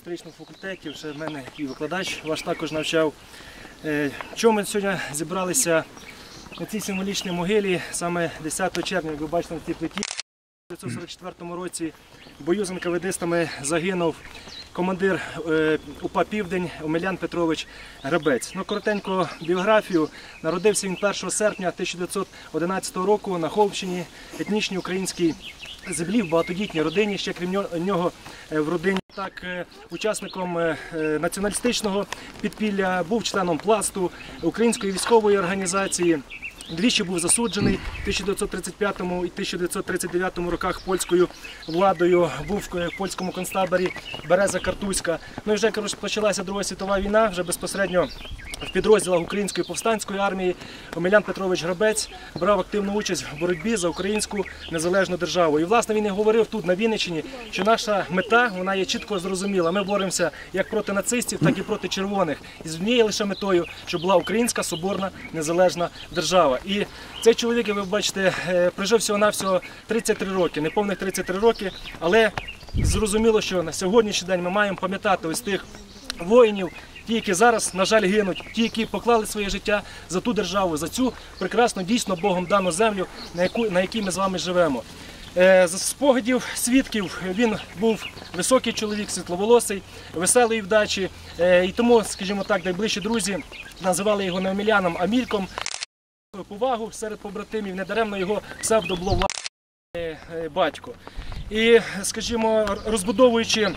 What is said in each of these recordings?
історичному факультеті, вже в мене і викладач ваш також навчав. Е, Чому ми сьогодні зібралися на цій символічній могилі, саме 10 червня, як ви бачите на цій плиті. У 1944 році в бою з НКВДистами загинув командир е, УПА Південь Омелян Петрович Грабець. Ну, коротенько біографію. Народився він 1 серпня 1911 року на Холмщині, етнічній українській землі в багатодітній родині. Ще крім нього е, в родині так е, учасником е, е, націоналістичного підпілля, був членом пласту української військової організації. Двічі був засуджений в 1935 і 1939 роках польською владою. Був в польському концтаборі Береза Картузька. Ну і вже коротше, почалася Друга світова війна. Вже безпосередньо в підрозділах Української повстанської армії Омелян Петрович Грабець брав активну участь в боротьбі за українську незалежну державу. І власне він і говорив тут на Вінниччині, що наша мета вона є чітко зрозуміла. Ми боремося як проти нацистів, так і проти червоних. І з однією лише метою, щоб була українська соборна незалежна держава. І цей чоловік, як ви бачите, е, прожив всього навсього 33 роки, неповних 33 роки, але зрозуміло, що на сьогоднішній день ми маємо пам'ятати ось тих воїнів. Ті, які зараз, на жаль, гинуть, ті, які поклали своє життя за ту державу, за цю прекрасну, дійсно Богом дану землю, на яку на якій ми з вами живемо. Е, З спогадів свідків він був високий чоловік, світловолосий, веселої вдачі. Е, І тому, скажімо так, найближчі друзі називали його не Омеляном, а Мільком. Повагу серед побратимів, недаремно його псевдо було власне е, батько. І, скажімо, розбудовуючи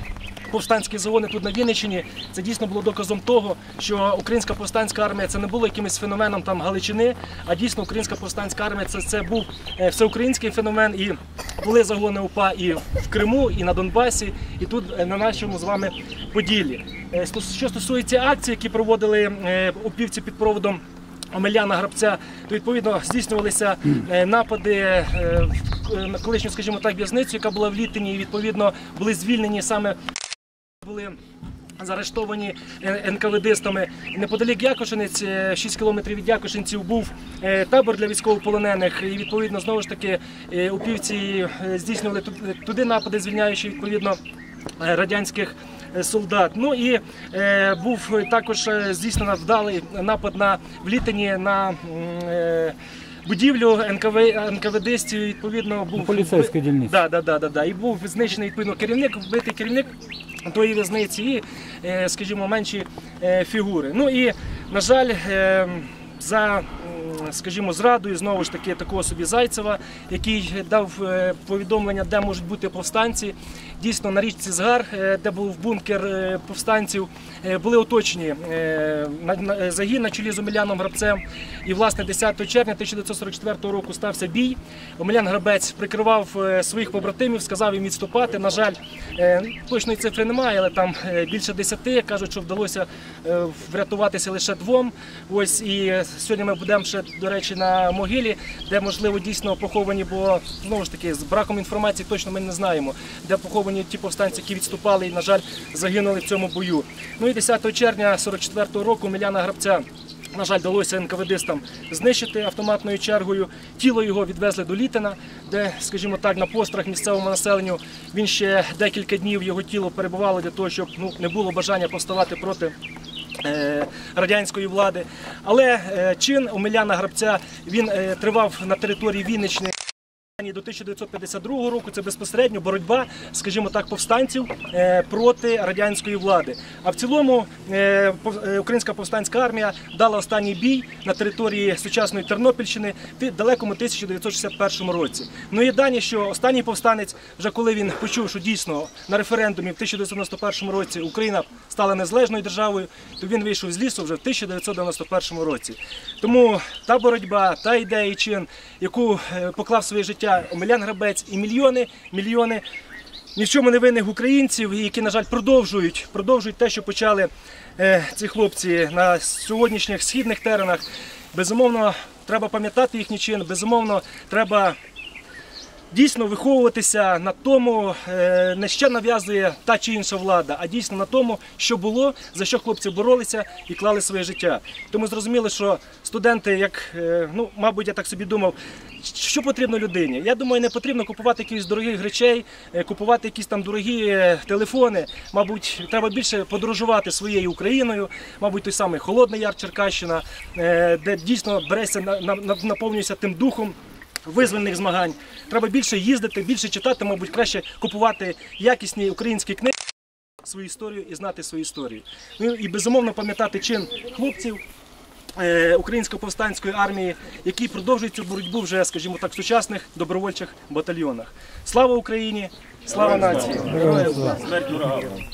повстанські загони тут на Вінниччині, це дійсно було доказом того, що українська повстанська армія це не було якимось феноменом там Галичини, а дійсно українська повстанська армія це, це був е, всеукраїнський феномен. І були загони УПА і в Криму, і на Донбасі, і тут е, на нашому з вами Поділлі. Що стосується акцій, які проводили упівці під проводом. Омеляна Грабця, то відповідно здійснювалися е, напади е, е, на колишню, скажімо так, в'язницю, яка була в Літині, і відповідно були звільнені саме були. Заарештовані НКВДистами неподалік Якошинець, 6 кілометрів від Якошинців, був табор для військовополонених. І відповідно знову ж таки упівці здійснювали ту- туди напади, звільняючи відповідно радянських солдат. Ну і е, був також е, здійснено вдалий напад на в Літині на е, будівлю НКВ, НКВДстів. Відповідно був поліцейська дільниця. Да, да, да, да, да. І був знищений відповідно керівник, вбитий керівник тої в'язниці і, е, скажімо, менші е, фігури. Ну і, на жаль, е, за, скажімо, зрадою знову ж таки такого собі Зайцева, який дав е, повідомлення, де можуть бути повстанці. Дійсно, на річці Згар, е, де був бункер е, повстанців, були оточені загін на чолі з Омеляном Грабцем. І, власне, 10 червня 1944 року стався бій. Омелян Грабець прикривав своїх побратимів, сказав їм відступати. На жаль, точної цифри немає, але там більше десяти. Кажуть, що вдалося врятуватися лише двом. Ось і сьогодні ми будемо ще, до речі, на могилі, де можливо дійсно поховані, бо знову ж таки з браком інформації точно ми не знаємо, де поховані ті повстанці, які відступали і, на жаль, загинули в цьому бою. Ну і 10 червня 44-го року Омеляна Грабця. На жаль, вдалося НКВДистам знищити автоматною чергою. Тіло його відвезли до Літина, де, скажімо так, на пострах місцевому населенню він ще декілька днів його тіло перебувало для того, щоб ну, не було бажання повставати проти. Е, Радянської влади, але е, чин Омеляна Грабця він е, тривав на території Вінниччини до 1952 року це безпосередньо боротьба, скажімо так, повстанців е, проти радянської влади. А в цілому е, е, українська повстанська армія дала останній бій на території сучасної Тернопільщини в далекому 1961 році. Ну і дані, що останній повстанець, вже коли він почув, що дійсно на референдумі в 1991 році Україна стала незалежною державою, то він вийшов з лісу вже в 1991 році. Тому та боротьба, та ідея і чин, яку поклав своє життя Омелян Грабець і мільйони, мільйони ні в чому не винних українців, які, на жаль, продовжують, продовжують те, що почали е, ці хлопці на сьогоднішніх східних теренах. Безумовно, треба пам'ятати їхній чин, безумовно, треба дійсно виховуватися на тому, не ще нав'язує та чи інша влада, а дійсно на тому, що було, за що хлопці боролися і клали своє життя. Тому зрозуміло, що студенти, як е, ну, мабуть, я так собі думав, що потрібно людині. Я думаю, не потрібно купувати якісь дорогих речей, е, купувати якісь там дорогі е, телефони. Мабуть, треба більше подорожувати своєю Україною, мабуть, той самий Холодний Яр Черкащина, де дійсно на- наповнюється тим духом визвольних змагань. Треба більше їздити, більше читати, мабуть, краще купувати якісні українські книги, свою історію і знати свою історію. Ну і безумовно пам'ятати чин хлопців. е, Української повстанської армії, які продовжують цю боротьбу вже, скажімо так, в сучасних добровольчих батальйонах. Слава Україні! Слава нації! Героям!